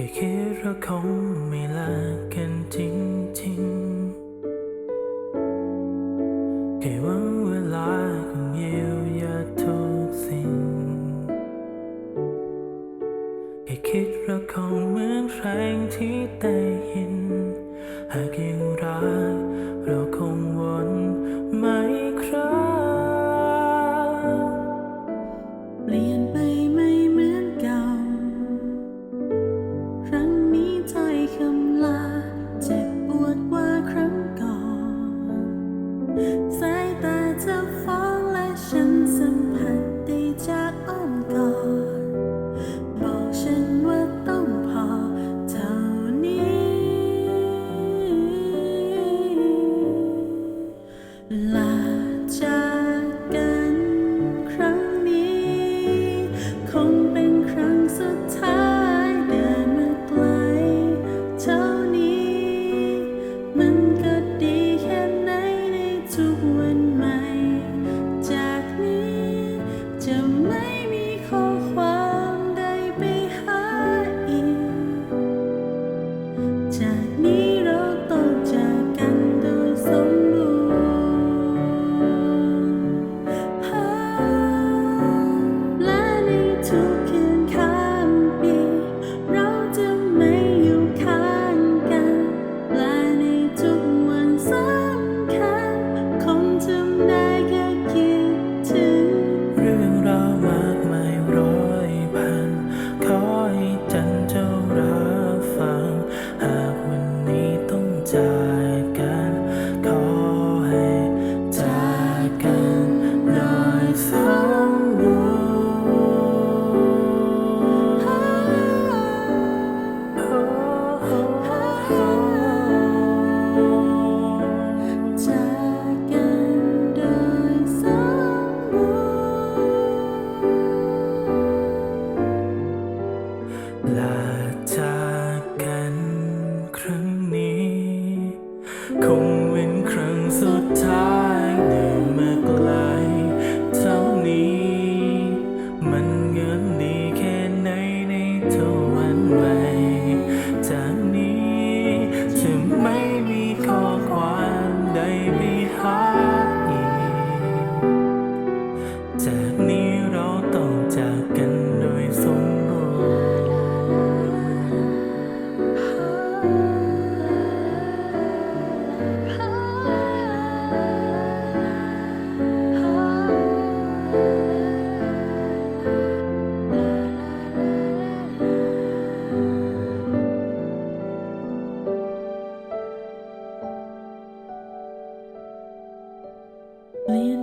ค่คิดเราคงไม่ลากันจริงจริงแค่ว่าเวลาคงเยียวยาทุกสิ่งแค่คิดเราคงเหมือนแรงที่ได้ยิน หากยิ่งรัก เป็นครั้งสุดท้าย คงเป็นครั้งสุดท้ายในเมื่อไกลเท่านี้ มันเงินดี I am